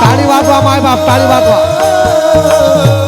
તાળી વાગવા માય બાપ તાળી વાગવા